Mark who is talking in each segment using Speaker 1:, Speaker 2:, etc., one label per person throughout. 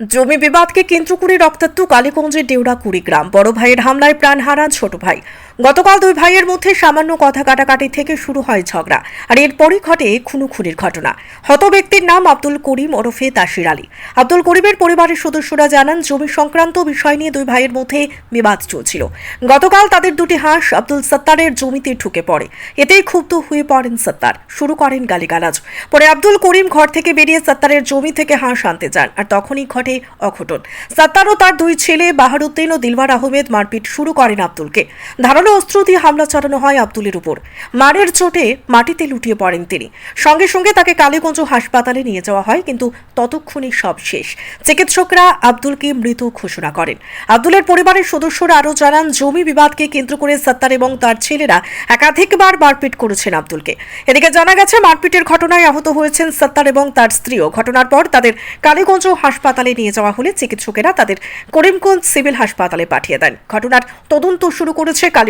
Speaker 1: জমি বিবাদকে কেন্দ্র করে রক্তাক্ত কালীগঞ্জের ডেউরা কুড়িগ্রাম। বড় ভাইয়ের হামলায় প্রাণ হারান ছোট ভাই। গতকাল দুই ভাইয়ের মধ্যে সামান্য কথা কাটাকাটি থেকে শুরু হয় ঝগড়া, আর এরপরই ঘটে খুনোখুনির ঘটনা। হত ব্যক্তির নাম আব্দুল করিম ওরফে তাসির আলী। আব্দুল করিমের পরিবারের সদস্যরা জানান, জমি সংক্রান্ত বিষয় নিয়ে দুই ভাইয়ের মধ্যে বিবাদ চলছিল। গতকাল তাদের দুটি হাঁস আব্দুল সত্তারের জমিতে ঢুকে পড়ে। এতেই ক্ষুব্ধ হয়ে পড়েন সত্তার। শুরু করেন গালিগালাজ। পরে আব্দুল করিম ঘর থেকে বেরিয়ে সত্তারের জমি থেকে হাঁস আনতে যান, আর তখনই ঘটে অঘটন। সত্তার ও তার দুই ছেলে বাহারুদ্দিন ও দিলবার আহমেদ মারপিট শুরু করেন আব্দুলকে। ধারালো অস্ত্র দিয়ে হামলা চালানো হয় আব্দুলের উপর। মারের চোটে মাটিতে লুটিয়ে পড়েন তিনি। সঙ্গে সঙ্গে তাকে কালীগঞ্জ হাসপাতালে নিয়ে যাওয়া হয়, কিন্তু ততক্ষণে সব শেষ। চিকিৎসকরা আব্দুলকে মৃত ঘোষণা করেন। আব্দুলের পরিবারের সদস্যরা আরও জানান, জমি বিবাদকে কেন্দ্র করে সত্তার এবং তার ছেলেরা একাধিকবার মারপিট করেছেন আব্দুলকে। এদিকে জানা গেছে, মারপিটের ঘটনায় আহত হয়েছেন সত্তার এবং তার স্ত্রীও। ঘটনার পর তাদের কালীগঞ্জ হাসপাতালে নিয়ে যাওয়া হলে চিকিৎসকেরা তাদের করিমগঞ্জ সিভিল হাসপাতালে পাঠিয়ে দেন। ঘটনার তদন্ত শুরু করেছে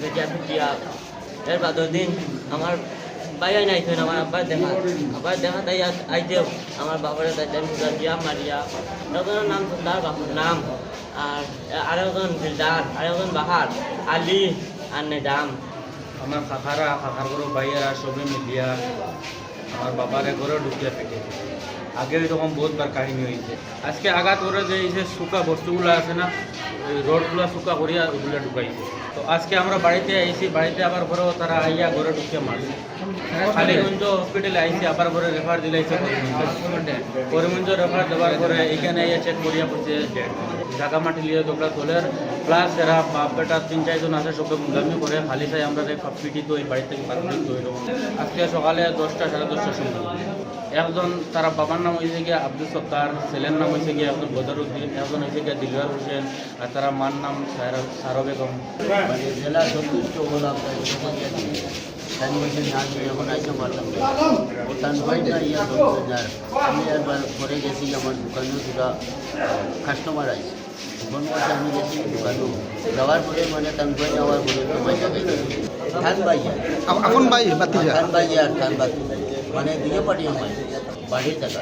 Speaker 2: বেটিয়া ফিটিয়া এর বাদ দিন আমার বাইরে নাই থইন আমার আব্বার দেখা। আব্বার দেখা তাই আইতেও আমার বাবারে তাই দিয়া মারিয়া। একজনের নাম তার বাবার নাম। আর আরেকজন দিলদার আরেকজন বাহার, আলী আর নেদাম
Speaker 3: আমার কাকারা কাকার ঘর ভাইয়েরা সবে মিলিয়া আমার বাবারে ঘরে ঢুকিয়া পেটে। আগে এরকম বহুতবার কাহিনী হয়েছে। আজকে আঘাত করে যে এই যে শুকা বস্তুগুলো আছে না ওই রডগুলো শুকা করিয়া ওগুলো ঢুকাইছে। তো আজকে আমরা বাড়িতে আইছি, বাড়িতে আবার ঘরেও তারা আইয়া ঘরে ঢুকিয়ে মারছে। কালীগঞ্জ হসপিটালে আইছি, আবার ঘরে রেফার দিলাইছে করিমগঞ্জ। রেফার দেওয়ার পরে এখানে আইয়া চেক করিয়া পড়ছে জায়গা মাটি লিয়ে তোমরা তোলের প্লাস এরা বাপ বেটা তিন চারজন আছে, সবকে মুদামি করে খালি চাই আমরা পিটি তো এই বাড়ি থেকে এরকম আজকে সকালে দশটা, সাড়ে দশটার সময়। একজন তারা বাবার নাম হয়েছে গিয়ে আব্দুল সত্তার, ছেলের নাম হয়েছে গিয়ে একজন বদরুদ্দিন, একজন হয়েছে গিয়ে দিলওয়ার হোসেন আর তারা মার নাম সারা বেগম।
Speaker 4: মানে জেলা আইসে তান ইয়া আমি একবার ঘরে গেছি, আমার দোকানেও দুটা কাস্টমার আইছে। করছে আমি গেছি দোকানেও যাওয়ার পরে মানে তান ভাই যাওয়ার পরে তো পয়সা গেছে থান
Speaker 5: আপ- আপন ভাই বাতিজা
Speaker 4: থান ভাইয়া আর থান বাতি মানে দিয়ে পাঠিয়ে আমার বাড়ির টাকা